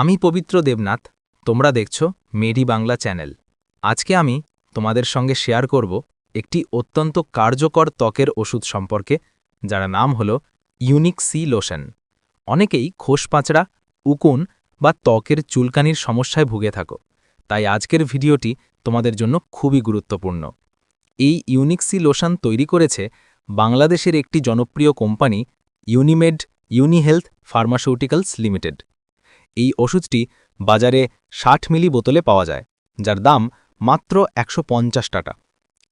আমি পবিত্র দেবনাথ, তোমরা দেখছ মেডি বাংলা চ্যানেল। আজকে আমি তোমাদের সঙ্গে শেয়ার করব একটি অত্যন্ত কার্যকর ত্বকের ওষুধ সম্পর্কে, যার নাম হল ইউনিক সি লোশন। অনেকেই খোসপাঁচড়া উকুন বা ত্বকের চুলকানির সমস্যায় ভুগে থাকো, তাই আজকের ভিডিওটি তোমাদের জন্য খুবই গুরুত্বপূর্ণ। এই ইউনিক সি লোশন তৈরি করেছে বাংলাদেশের একটি জনপ্রিয় company Unimed Unihealth pharmaceuticals limited. এই ওষুধটি বাজারে ষাট মিলি বোতলে পাওয়া যায়, যার দাম মাত্র একশো পঞ্চাশ টাকা।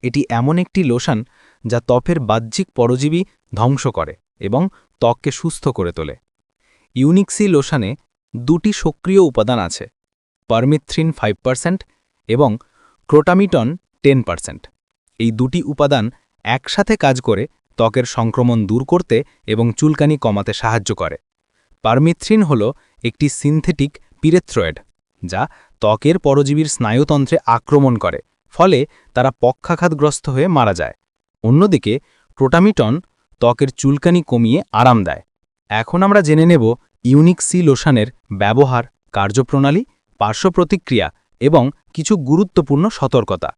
এটি এমন একটি লোশন যা ত্বকের বাহ্যিক পরজীবী ধ্বংস করে এবং ত্বককে সুস্থ করে তোলে। ইউনিক্সি লোশানে দুটি সক্রিয় উপাদান আছে, পারমিথ্রিন ফাইভ পার্সেন্ট এবং ক্রোটামিটন টেন পার্সেন্ট। এই দুটি উপাদান একসাথে কাজ করে ত্বকের সংক্রমণ দূর করতে এবং চুলকানি কমাতে সাহায্য করে। পারমিথ্রিন হল একটি সিনথেটিক পিরেথ্রয়েড, যা ত্বকের পরজীবীর স্নায়ুতন্ত্রে আক্রমণ করে, ফলে তারা পক্ষাঘাতগ্রস্ত হয়ে মারা যায়। অন্যদিকে, প্রোটামিটন ত্বকের চুলকানি কমিয়ে আরাম দেয়। এখন আমরা জেনে নেব ইউনিক সি লোশনের ব্যবহার, কার্যপ্রণালী পার্শ্ব প্রতিক্রিয়া এবং কিছু গুরুত্বপূর্ণ সতর্কতা।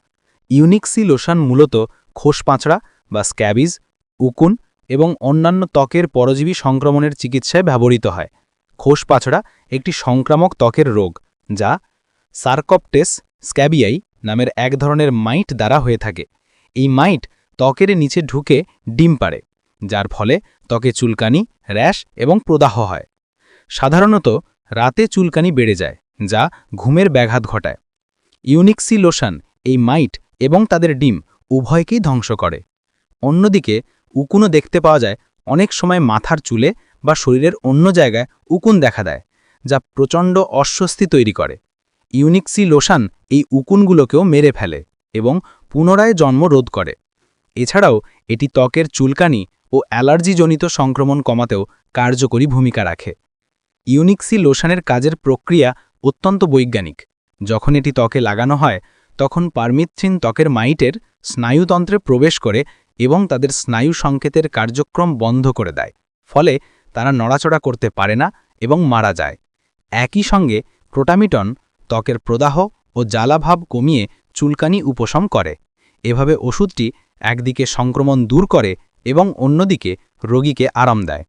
ইউনিক সি লোশন মূলত খোসপাঁচড়া বা স্ক্যাবিজ, উকুন এবং অন্যান্য ত্বকের পরজীবী সংক্রমণের চিকিৎসায় ব্যবহৃত হয়। খোসপাছড়া একটি সংক্রামক ত্বকের রোগ, যা সার্কপটেস স্ক্যাবিয়াই নামের এক ধরনের মাইট দ্বারা হয়ে থাকে। এই মাইট ত্বকের নিচে ঢুকে ডিম পারে যার ফলে ত্বকে চুলকানি, র্যাশ এবং প্রদাহ হয়। সাধারণত রাতে চুলকানি বেড়ে যায়, যা ঘুমের ব্যাঘাত ঘটায়। ইউনিক্সি লোশন এই মাইট এবং তাদের ডিম উভয়কেই ধ্বংস করে। অন্যদিকে উকুনও দেখতে পাওয়া যায়। অনেক সময় মাথার চুলে বা শরীরের অন্য জায়গায় উকুন দেখা দেয়, যা প্রচণ্ড অস্বস্তি তৈরি করে। ইউনিক্সি লোশান এই উকুনগুলোকেও মেরে ফেলে এবং পুনরায় জন্ম রোধ করে। এছাড়াও এটি ত্বকের চুলকানি ও অ্যালার্জিজনিত সংক্রমণ কমাতেও কার্যকরী ভূমিকা রাখে। ইউনিক্সি লোশানের কাজের প্রক্রিয়া অত্যন্ত বৈজ্ঞানিক। যখন এটি ত্বকে লাগানো হয় তখন পারমিথ্রিন ত্বকের মাইটের স্নায়ুতন্ত্রে প্রবেশ করে এবং তাদের স্নায়ু সংকেতের কার্যক্রম বন্ধ করে দেয়, ফলে তারা নড়াচড়া করতে পারে না এবং মারা যায়। একই সঙ্গে প্রোটামিটন ত্বকের প্রদাহ ও জ্বালাভাব কমিয়ে চুলকানি উপশম করে। এভাবে ওষুধটি একদিকে সংক্রমণ দূর করে এবং অন্যদিকে রোগীকে আরাম দেয়।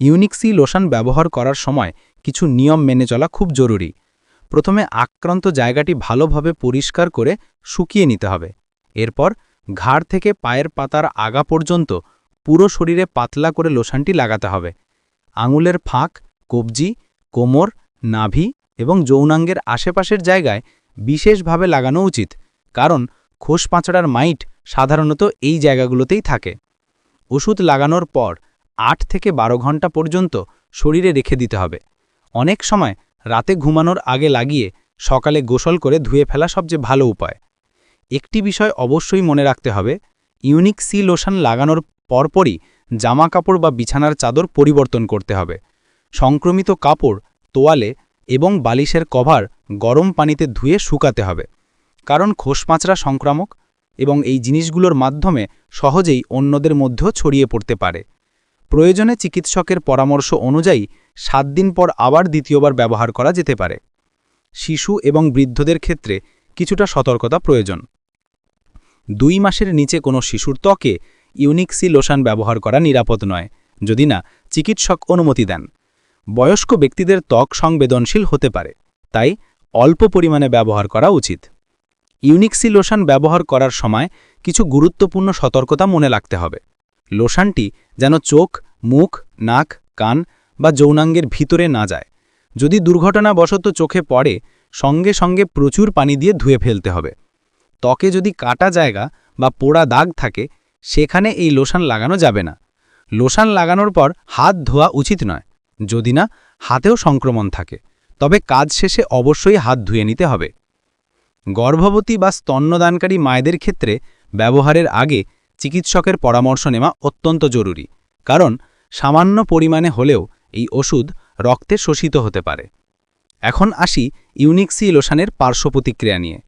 ইউনিক্সি লোশন ব্যবহার করার সময় কিছু নিয়ম মেনে চলা খুব জরুরি। প্রথমে আক্রান্ত জায়গাটি ভালোভাবে পরিষ্কার করে শুকিয়ে নিতে হবে। এরপর ঘাড় থেকে পায়ের পাতার আগা পর্যন্ত পুরো শরীরে পাতলা করে লোশানটি লাগাতে হবে। আঙুলের ফাঁক, কবজি, কোমর, নাভি এবং যৌনাঙ্গের আশেপাশের জায়গায় বিশেষভাবে লাগানো উচিত, কারণ খোসপাঁচড়ার মাইট সাধারণত এই জায়গাগুলোতেই থাকে। ওষুধ লাগানোর পর আট থেকে বারো ঘণ্টা পর্যন্ত শরীরে রেখে দিতে হবে। অনেক সময় রাতে ঘুমানোর আগে লাগিয়ে সকালে গোসল করে ধুয়ে ফেলা সবচেয়ে ভালো উপায়। একটি বিষয় অবশ্যই মনে রাখতে হবে, ইউনিক সি লোশন লাগানোর পরপরই জামা কাপড় বা বিছানার চাদর পরিবর্তন করতে হবে। সংক্রমিত কাপড়, তোয়ালে এবং বালিশের কভার গরম পানিতে ধুয়ে শুকাতে হবে। কারণ খোসমাচরা সংক্রামক এবং এই জিনিসগুলোর মাধ্যমে সহজেই অন্যদের মধ্যেও ছড়িয়ে পড়তে পারে। প্রয়োজনে চিকিৎসকের পরামর্শ অনুযায়ী সাত দিন পর আবার দ্বিতীয়বার ব্যবহার করা যেতে পারে। শিশু এবং বৃদ্ধদের ক্ষেত্রে কিছুটা সতর্কতা প্রয়োজন। দুই মাসের নিচে কোনো শিশুর ত্বকে ইউনিক্সি লোশন ব্যবহার করা নিরাপদ নয়, যদি না চিকিৎসক অনুমতি দেন। বয়স্ক ব্যক্তিদের ত্বক সংবেদনশীল হতে পারে, তাই অল্প পরিমাণে ব্যবহার করা উচিত। ইউনিক্সি লোশন ব্যবহার করার সময় কিছু গুরুত্বপূর্ণ সতর্কতা মনে রাখতে হবে। লোশনটি যেন চোখ, মুখ, নাক, কান বা যৌনাঙ্গের ভিতরে না যায়। যদি দুর্ঘটনাবশত চোখে পড়ে, সঙ্গে সঙ্গে প্রচুর পানি দিয়ে ধুয়ে ফেলতে হবে। ত্বকে যদি কাটা জায়গা বা পোড়া দাগ থাকে, সেখানে এই লোশান লাগানো যাবে না। লোশন লাগানোর পর হাত ধোয়া উচিত নয়। যদি না, হাতেও সংক্রমণ থাকে। তবে কাজ শেষে অবশ্যই হাত ধুয়ে নিতে হবে। গর্ভবতী বা স্তন্যদানকারী মায়েদের ক্ষেত্রে ব্যবহারের আগে চিকিৎসকের পরামর্শ নেওয়া অত্যন্ত জরুরি, কারণ সামান্য পরিমাণে হলেও এই ওষুধ রক্তে শোষিত হতে পারে। এখন আসি ইউনিক্সি লোশানের পার্শ্ব প্রতিক্রিয়া নিয়ে।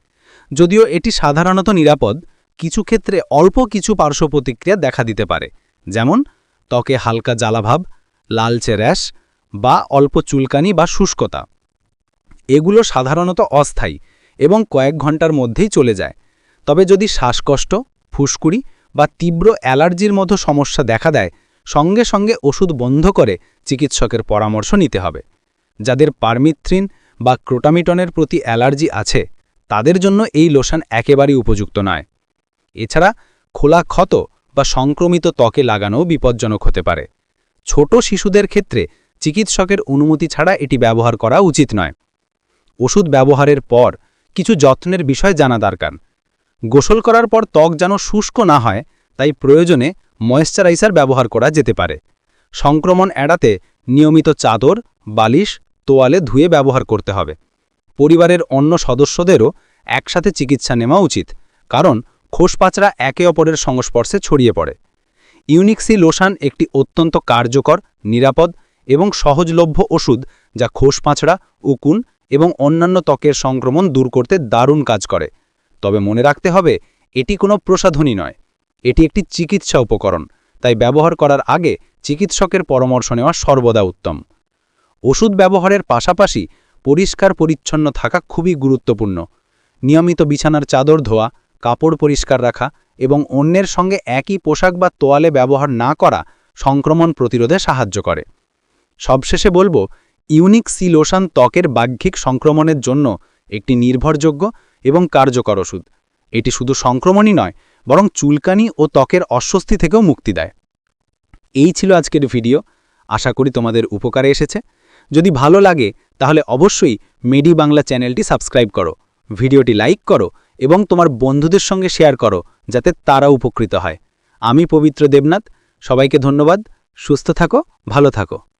যদিও এটি সাধারণত নিরাপদ, কিছু ক্ষেত্রে অল্প কিছু পার্শ্ব প্রতিক্রিয়া দেখা দিতে পারে, যেমন ত্বকে হালকা জ্বালাভাব, লালচে র্যাশ বা অল্প চুলকানি বা শুষ্কতা। এগুলো সাধারণত অস্থায়ী এবং কয়েক ঘণ্টার মধ্যেই চলে যায়। তবে যদি শ্বাসকষ্ট, ফুসকুড়ি বা তীব্র অ্যালার্জির মতো সমস্যা দেখা দেয়, সঙ্গে সঙ্গে ওষুধ বন্ধ করে চিকিৎসকের পরামর্শ নিতে হবে। যাদের পারমিথ্রিন বা ক্রোটামিটনের প্রতি অ্যালার্জি আছে, তাদের জন্য এই লোশন একেবারেই উপযুক্ত নয়। এছাড়া খোলা ক্ষত বা সংক্রমিত ত্বকে লাগানোও বিপজ্জনক হতে পারে। ছোট শিশুদের ক্ষেত্রে চিকিৎসকের অনুমতি ছাড়া এটি ব্যবহার করা উচিত নয়। ওষুধ ব্যবহারের পর কিছু যত্নের বিষয় জানা দরকার। গোসল করার পর ত্বক যেন শুষ্ক না হয়, তাই প্রয়োজনে ময়েশ্চারাইজার ব্যবহার করা যেতে পারে। সংক্রমণ এড়াতে নিয়মিত চাদর, বালিশ, তোয়ালে ধুয়ে ব্যবহার করতে হবে। পরিবারের অন্য সদস্যদেরও একসাথে চিকিৎসা নেওয়া উচিত, কারণ খোসপাচড়া একে অপরের সংস্পর্শে ছড়িয়ে পড়ে। ইউনিক্সি লোশান একটি অত্যন্ত কার্যকর, নিরাপদ এবং সহজলভ্য ওষুধ যা খোসপাঁচড়া, উকুন এবং অন্যান্য ত্বকের সংক্রমণ দূর করতে দারুণ কাজ করে। তবে মনে রাখতে হবে, এটি কোনো প্রসাধনী নয়। এটি একটি চিকিৎসা উপকরণ, তাই ব্যবহার করার আগে চিকিৎসকের পরামর্শ নেওয়া সর্বদা উত্তম। ওষুধ ব্যবহারের পাশাপাশি পরিষ্কার পরিচ্ছন্ন থাকা খুবই গুরুত্বপূর্ণ। নিয়মিত বিছানার চাদর ধোয়া, কাপড় পরিষ্কার রাখা এবং অন্যের সঙ্গে একই পোশাক বা তোয়ালে ব্যবহার না করা সংক্রমণ প্রতিরোধে সাহায্য করে। সবশেষে বলব, ইউনিক সি লোশন ত্বকের বাহ্যিক সংক্রমণের জন্য একটি নির্ভরযোগ্য এবং কার্যকর ওষুধ। এটি শুধু সংক্রমণই নয়, বরং চুলকানি ও ত্বকের অস্বস্তি থেকেও মুক্তি দেয়। এই ছিল আজকের ভিডিও। আশা করি তোমাদের উপকারে এসেছে। যদি ভালো লাগে, তাহলে অবশ্যই মেডি বাংলা চ্যানেলটি সাবস্ক্রাইব করো, ভিডিওটি লাইক করো এবং তোমার বন্ধুদের সঙ্গে শেয়ার করো, যাতে তারা উপকৃত হয়। আমি পবিত্র দেবনাথ, সবাইকে ধন্যবাদ, সুস্থ থাকো, ভালো থাকো।